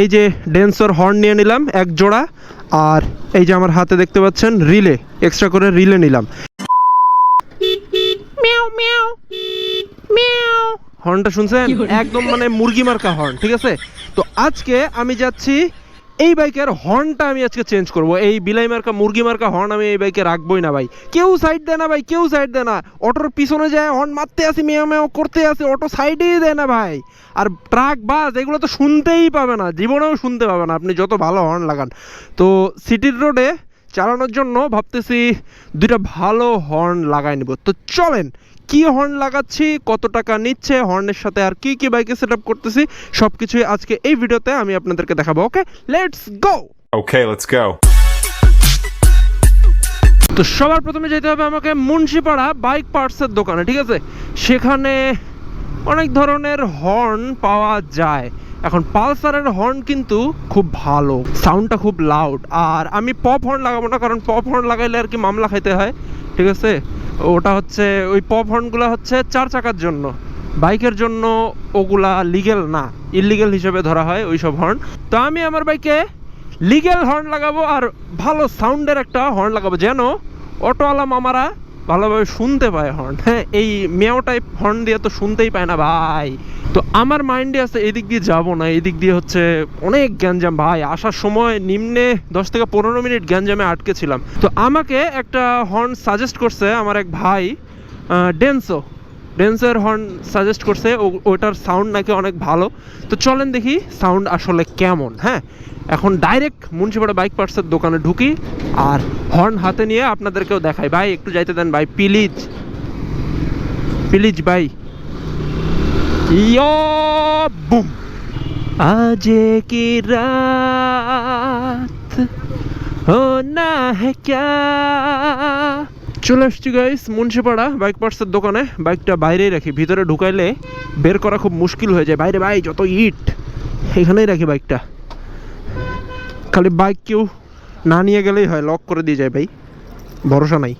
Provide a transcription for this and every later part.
এই যে ডেন্সর হর্ন নিয়ে নিলাম এক জোড়া আর এই যে আমার হাতে দেখতে পাচ্ছেন রিলে এক্সট্রা করে রিলে নিলাম। হর্নটা শুনছেন? একদম মানে মুরগি মার্কা হর্ন ঠিক আছে? তো আজকে আমি যাচ্ছি এই বাইকের হর্নটা আমি আজকে চেঞ্জ করব। এই বিলাই মার্কা, মুরগি মার্কা হর্ন আমি এই বাইকে রাখবোই না ভাই। কেউ সাইড দেয় না ভাই, কেউ সাইড দেয় না। অটোর পিছনে যায় হর্ন মারতে আসি মেয়া মেয়া করতে আসি, অটো সাইডেই দেয় না ভাই। আর ট্রাক বাস এগুলো তো শুনতেই পাবে না, জীবনেও শুনতে পাবে না, আপনি যত ভালো হর্ন লাগান। তো সিটির রোডে চালানোর জন্য ভাবতেছি দুইটা ভালো হর্ন লাগাই নেব। তো চলেন কি হর্ন লাগাচ্ছি কত টাকা নিচ্ছে হর্নের সাথে আর কি কি বাইকে সেট আপ করতেছি সব কিছুই আজকে এই ভিডিওতে আমি আপনাদেরকে দেখাবো okay let's go okay let's go তো সবার প্রথমে যেতে হবে আমাকে মুন্সিপাড়া বাইক পার্টসের দোকানে ঠিক আছে? সেখানে অনেক ধরনের হর্ন পাওয়া যায়। এখন পালসারের হর্ন কিন্তু খুব ভালো সাউন্ডটা খুব লাউড আর আমি পপ হর্ন লাগাবো না, কারণ পপ হর্ন লাগাইলে আর কি মামলা খাইতে হয়, ঠিক আছে? ওটা হচ্ছে, ওই পপ হর্নগুলো হচ্ছে চার চাকার জন্য। বাইকের জন্য ওগুলা লিগেল না ইলিগেল হিসেবে ধরা হয় ওই সব হর্ন তো আমি আমার বাইকে লিগেল হর্ন লাগাবো আর ভালো সাউন্ডের একটা হর্ন লাগাবো, যেন অটোওয়ালা মামারা ভালোভাবে শুনতে পায় হর্ন হ্যাঁ এই মেও টাইপ হর্ন দিয়ে তো শুনতেই পায় না, ভাই। তো আমার মাইন্ডে আছে এদিক দিয়ে যাব না, এদিক দিয়ে হচ্ছে অনেক গ্যাঞ্জাম। ভাই, আসার সময় নিম্নে দশ থেকে পনেরো মিনিট গ্যাঞ্জামে আটকে ছিলাম। তো আমাকে একটা হর্ন সাজেস্ট করছে আমার এক ভাই ডেন্সো ডেন্সের হর্ন সাজেস্ট করছে ওটার সাউন্ড নাকি অনেক ভালো। তো চলেন দেখি সাউন্ড আসলে কেমন হ্যাঁ? এখন ডাইরেক্ট মুন্সিপাড়া বাইক পার্টসের দোকানে ঢুকি আর হর্ন হাতে নিয়ে আপনাদেরকেও দেখাই। ভাই, একটু যাইতে দেন ভাই, প্লিজ। প্লিজ ভাই। Yo, boom. আজ কি রাত? হোনা হ্যাঁ ক্যা? চলে আসছি গাইস মুন্সিপাড়া বাইক পার্টসের দোকানে। বাইকটা বাইরেই রাখি, ভিতরে ঢুকাইলে বের করা খুব মুশকিল হয়ে যায়। বাইরে ভাই, যত ইট এখানেই রাখি বাইকটা খালি বাইক কেউ না নিয়ে গেলেই হয় লক করে দিয়ে যায় ভাই। ভরসা নাই।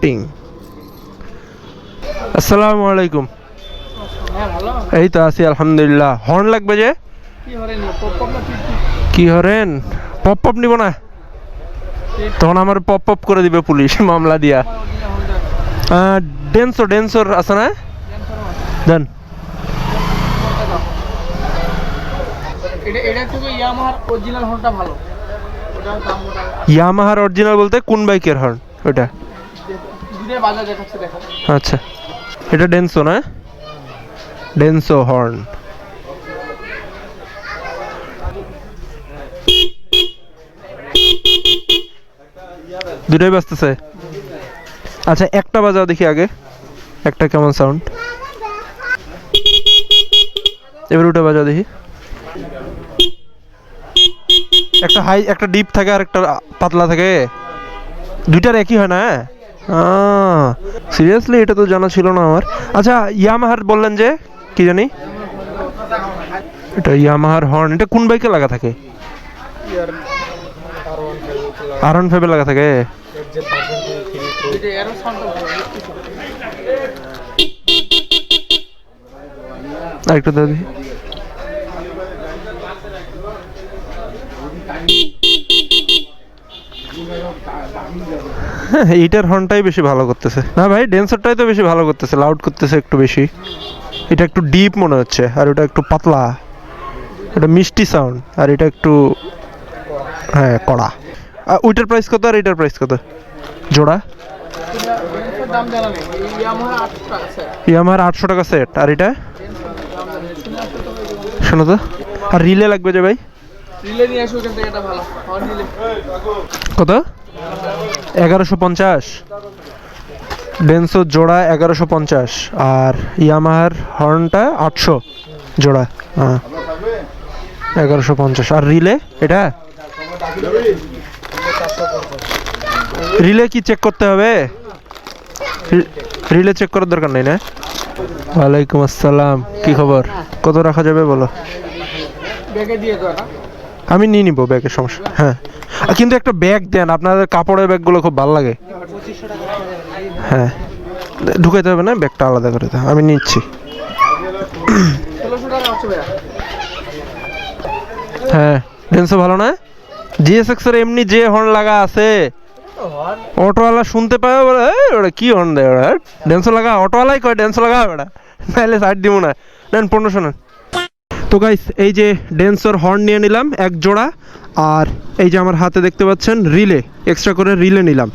টিং আসসালামু আলাইকুম। এই তো আছি আলহামদুলিল্লাহ। হর্ন লাগবে যে? কি হরেন? পপ পপ নিব না? তখন আমার পপ পপ করে দিবে পুলিশ মামলা দিয়া। ডেন্সো ডেন্সোর আছে না? দেন। ইয়ামাহার অরিজিনাল বলতে কোন বাইকের হর্ন? ওটা আচ্ছা। এটা ডেন্সো না? ডেন্সো হর্ন দুটোই বাজতেছে। আচ্ছা একটা বাজাও দেখি আগে। একটা কেমন সাউন্ড এবার ওটা বাজাও দেখি। একটা হাই একটা ডিপ থাকে আর একটা পাতলা থাকে। দুইটার একই হয় না সিরিয়াসলি এটা তো জানা ছিল না আমার। আচ্ছা ইয়ামাহার বললেন যে, কি জানি? এটা ইয়ামাহার হর্ন এটা কোন বাইকে লাগা থাকে? আর ওয়ান ফাইভে লাগা থাকে আরেকটা দাদি হ্যাঁ, এইটার হর্নটাই বেশি ভালো করতেছে। না ভাই ডেন্সারটাই তো বেশি ভালো করতেছে লাউড করতেছে একটু বেশি। এটা একটু ডিপ মনে হচ্ছে, আর ওটা একটু পাতলা। এটা মিষ্টি সাউন্ড আর এটা একটু হ্যাঁ কড়া। আর ওইটার প্রাইস কত, আর এটার প্রাইস কত? জোড়া? ইয়ামার আটশো টাকা সেট আর এটা? শোনো তো। আর রিলে লাগবে যে ভাই? কত? এগারোশো পঞ্চাশ। ডেন্সো জোড়া এগারোশো পঞ্চাশ। আর ইয়ামাহার হর্নটা আটশো জোড়া। হ্যাঁ। এগারোশো পঞ্চাশ। আর রিলে এটা? রিলে কি চেক করতে হবে? রিলে চেক করার দরকার নেই না? ওয়ালাইকুম আসসালাম। কি খবর? কত রাখা যাবে বলো? দিয়ে আমি নিয়ে নিবো ব্যাগের সমস্যা। হ্যাঁ। কিন্তু একটা ব্যাগ দেন আপনাদের কাপড়ের ব্যাগগুলো খুব ভালো লাগে। হ্যাঁ। ঢুকাইতে হবে না ব্যাগটা আলাদা করে দাও আমি নিচ্ছি। হ্যাঁ। ডেন্সো ভালো না? জিএসএক্স এর এমনি যে হর্ন লাগা আছে। অটোওয়ালা শুনতে পায় বলে "এই, ওটা কি হর্ন দেয় ওরা ডেন্সো লাগা অটোওয়ালাই কয় ডেন্সো লাগা ওটা নাহলে সাইড দিব না। নেন পনেরোশো নেন। তো গাইস এই যে ডেন্সর হর্ন নিয়ে নিলাম, এক জোড়া, আর এই যে আমার হাতে দেখতে পাচ্ছেন রিলে এক্সট্রা করে রিলে নিলাম।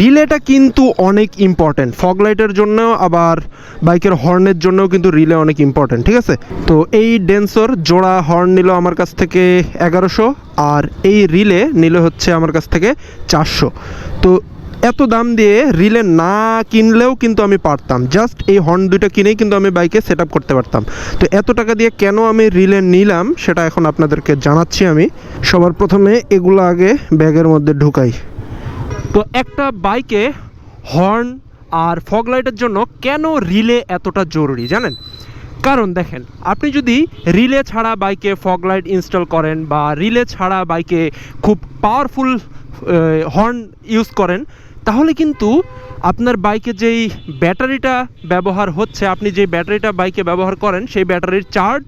রিলেটা কিন্তু অনেক ইম্পর্টেন্ট ফগ লাইটের জন্য আবার বাইকের হর্নের জন্যও কিন্তু রিলে অনেক ইম্পর্টেন্ট ঠিক আছে? তো এই ডেন্সর জোড়া হর্ন নিল আমার কাছ থেকে এগারোশো, আর এই রিলে নিল হচ্ছে আমার কাছ থেকে চারশো। তো এত দাম দিয়ে রিলে না কিনলেও কিন্তু আমি পারতাম। জাস্ট এই হর্ন দুইটা কিনেই কিন্তু আমি বাইকে সেট করতে পারতাম। তো এত টাকা দিয়ে কেন আমি রিলে নিলাম সেটা এখন আপনাদেরকে জানাচ্ছি আমি। সবার প্রথমে এগুলো আগে ব্যাগের মধ্যে ঢুকাই। তো একটা বাইকে হর্ন আর ফগ লাইটের জন্য কেন রিলে এতটা জরুরি জানেন? কারণ দেখেন, আপনি যদি রিলে ছাড়া বাইকে ফগ লাইট ইনস্টল করেন বা রিলে ছাড়া বাইকে খুব পাওয়ারফুল হর্ন ইউজ করেন তাহলে কিন্তু আপনার বাইকে যেই ব্যাটারিটা ব্যবহার হচ্ছে, আপনি যে ব্যাটারিটা বাইকে ব্যবহার করেন, সেই ব্যাটারির চার্জ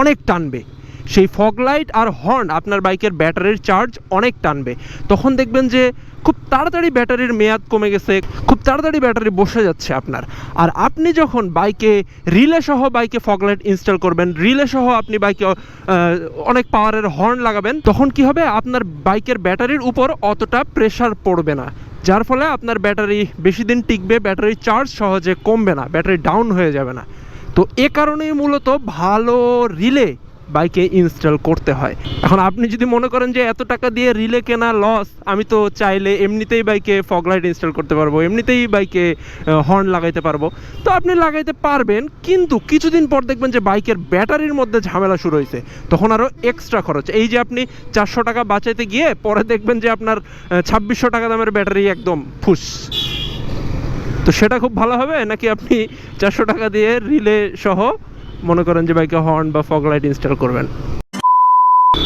অনেক টানবে। সেই ফগ লাইট আর হর্ন আপনার বাইকের ব্যাটারির চার্জ অনেক টানবে। তখন দেখবেন যে খুব তাড়াতাড়ি ব্যাটারির মেয়াদ কমে গেছে, খুব তাড়াতাড়ি ব্যাটারি বসে যাচ্ছে আপনার। আর আপনি যখন বাইকে রিলে সহ বাইকে ফগ লাইট ইনস্টল করবেন, রিলে সহ আপনি বাইকে অনেক পাওয়ারের হর্ন লাগাবেন, তখন কি হবে? আপনার বাইকের ব্যাটারির উপর অতটা প্রেশার পড়বে না। যার ফলে আপনার ব্যাটারি বেশি দিন টিকবে, ব্যাটারি চার্জ সহজে কমবে না, ব্যাটারি ডাউন হয়ে যাবে না। তো এ কারণেই মূলত ভালো রিলে বাইকে ইনস্টল করতে হয়। এখন আপনি যদি মনে করেন যে এত টাকা দিয়ে রিলে কেনা লস আমি তো চাইলে এমনিতেই বাইকে ফগ লাইট ইনস্টল করতে পারব, এমনিতেই বাইকে হর্ন লাগাইতে পারব। তো আপনি লাগাইতে পারবেন, কিন্তু কিছুদিন পর দেখবেন যে বাইকের ব্যাটারির মধ্যে ঝামেলা শুরু হয়েছে তখন আরও এক্সট্রা খরচ। এই যে আপনি চারশো টাকা বাঁচাইতে গিয়ে পরে দেখবেন যে আপনার ছাব্বিশশো টাকা দামের ব্যাটারি একদম ফুস। তো সেটা খুব ভালো হবে? নাকি আপনি চারশো টাকা দিয়ে রিলে সহ মনে করেন যে বাইকে হর্ন বা ফগ লাইট ইনস্টল করবেন।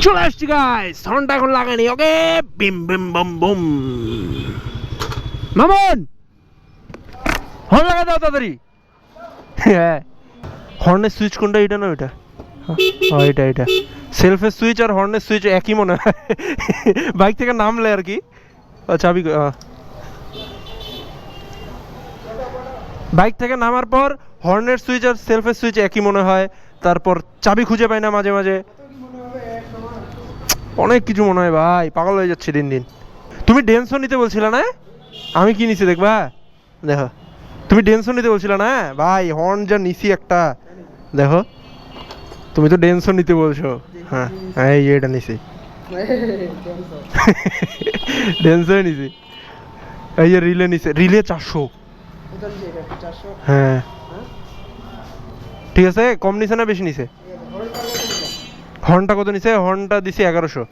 চলে আসছি গাইস হর্নটা এখন লাগানি ওকে? বিম বিম, বম, বুম। মামুন! হর্ন লাগা দাও তাড়াতাড়ি। হ্যাঁ। হর্নের সুইচ কোনটা এটা না ওইটা? এটা এটা সেলফের সুইচ আর হর্নের সুইচ একই মনে হয়। বাইক থেকে নামলে আর কি। আচ্ছা আমি বাইক থেকে নামার পর হর্নের সুইচ আর সেলফের সুইচ একই মনে হয়, তারপর চাবি খুঁজে পাই না মাঝে মাঝে। অনেক কিছু মনে হয়, ভাই, পাগল হয়ে যাচ্ছে দিন দিন। তুমি ডেন্সও নিতে বলছিলে না? আমি কি নিছি দেখবা? দেখো। তুমি ডেন্সও নিতে বলছিলে না? ভাই, হর্ন যা নিছি একটা। দেখো। তুমি তো ডেন্সও নিতে বলছো। হ্যাঁ এই এটা নিছি। ডেন্সও নিছি। এই যে রিলে নিছে। রিলে চারশো। হ্যাঁ। ঠিক আছে কম নিছে না বেশি নিছে? হর্নটা কত নিছে? হর্নটা দিছি এগারোশো।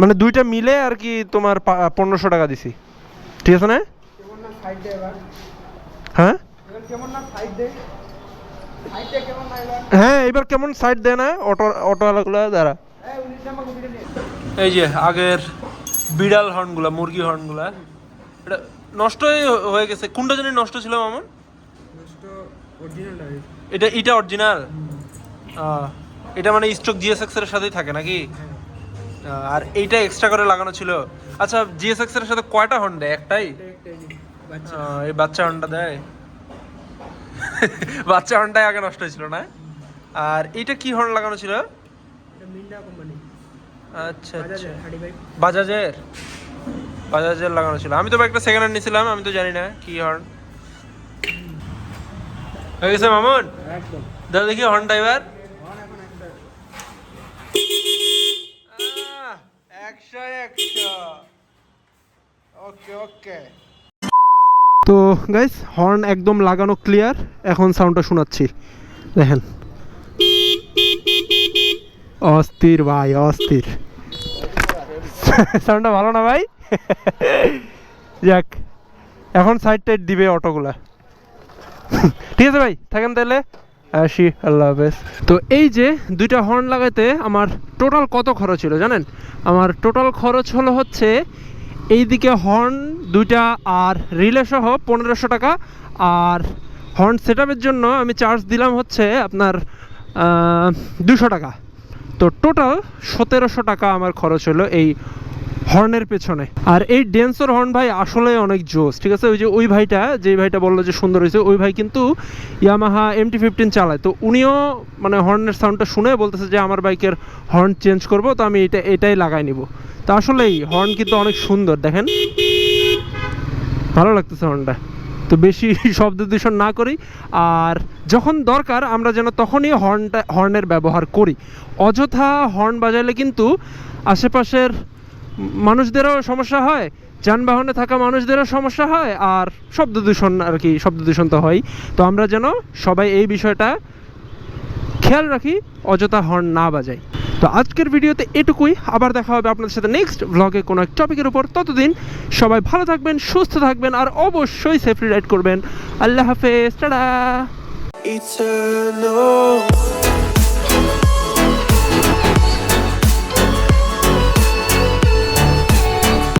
মানে দুইটা মিলে আর কি তোমার পনেরোশো টাকা দিছি। ঠিক আছে না? কেমন না সাইড দেয় এবার? হ্যাঁ? এবার কেমন না সাইড হ্যাঁ এবার কেমন সাইড দেয় না? অটো অটোওয়ালাগুলো নিয়ে। এই যে আগের বিড়াল হর্নগুলা মুরগি হর্নগুলা এটা নষ্ট হয়ে- গেছে। কোনটা জানি নষ্ট ছিল মামুন? এটা এটা অরিজিনাল এটা মানে স্টক জিএসএক্স এর সাথেই থাকে নাকি? আর এইটা এক্সট্রা করে লাগানো ছিল। আচ্ছা জিএসএক্স এর সাথে কয়টা হর্ন দেয় একটাই এই বাচ্চা। হর্নটা দেয়। বাচ্চা হর্নটাই আগে নষ্ট হয়েছিল না? আর এইটা কি হর্ন লাগানো ছিল? আচ্ছা আচ্ছা। বাজাজের? বাজাজের লাগানো ছিল। আমি তো একটা সেকেন্ড হ্যান্ড নিয়েছিলাম আমি তো জানি না কি হর্ন হয়ে গেছে মামুন? দাদা দেখি হর্নটা এবার একশো একশো। ওকে ওকে। তো গাইস হর্ন একদম লাগানো ক্লিয়ার এখন সাউন্ডটা শোনাচ্ছি। দেখেন। অস্থির ভাই অস্থির। সাউন্ডটা ভালো না ভাই? যাক, এখন সাইড টাইড দিবে অটোগুলা। ঠিক আছে ভাই, থাকেন তাহলে। আসি, আল্লাহ হাফেজ। তো এই যে দুইটা হর্ন লাগাইতে আমার টোটাল কত খরচ ছিল জানেন? আমার টোটাল খরচ হলো হচ্ছে এইদিকে হর্ন দুইটা আর রিলে সহ পনেরোশো টাকা। আর হর্ন সেট জন্য আমি চার্জ দিলাম হচ্ছে আপনার দুশো টাকা। তো টোটাল সতেরোশো টাকা আমার খরচ হলো এই হর্নের পেছনে। আর এই ডেন্সর হর্ন ভাই আসলে অনেক জোস, ঠিক আছে? ওই যে ওই ভাইটা যে ভাইটা বলল যে সুন্দর হয়েছে, ওই ভাই কিন্তু ইয়ামাহা এম টি ফিফটিন চালায়। তো উনিও মানে হর্নের সাউন্ডটা শুনে বলতেছে যে, আমার বাইকের হর্ন চেঞ্জ করব, তো আমি এটা, এটাই লাগাই নিব। তো আসলেই হর্ন কিন্তু অনেক সুন্দর, দেখেন? ভালো লাগতেছে হর্নটা। তো বেশি শব্দ দূষণ না করি। আর যখন দরকার, আমরা যেন তখনই হর্নটা, হর্নের ব্যবহার করি। অযথা হর্ন বাজাইলে কিন্তু আশেপাশের মানুষদেরও সমস্যা হয়, যানবাহনে থাকা মানুষদেরও সমস্যা হয়, আর শব্দ দূষণ আর কি, শব্দ দূষণ তো হয় তো আমরা যেন সবাই এই বিষয়টা খেয়াল রাখি, অযথা হর্ন না বাজাই। তো আজকের ভিডিওতে এটুকুই, আবার দেখা হবে আপনাদের সাথে নেক্সট ব্লগে কোনো এক টপিকের উপর। ততদিন সবাই ভালো থাকবেন, সুস্থ থাকবেন, আর অবশ্যই সেফলি রাইড করবেন। আল্লাহ হাফেজ, টাটা!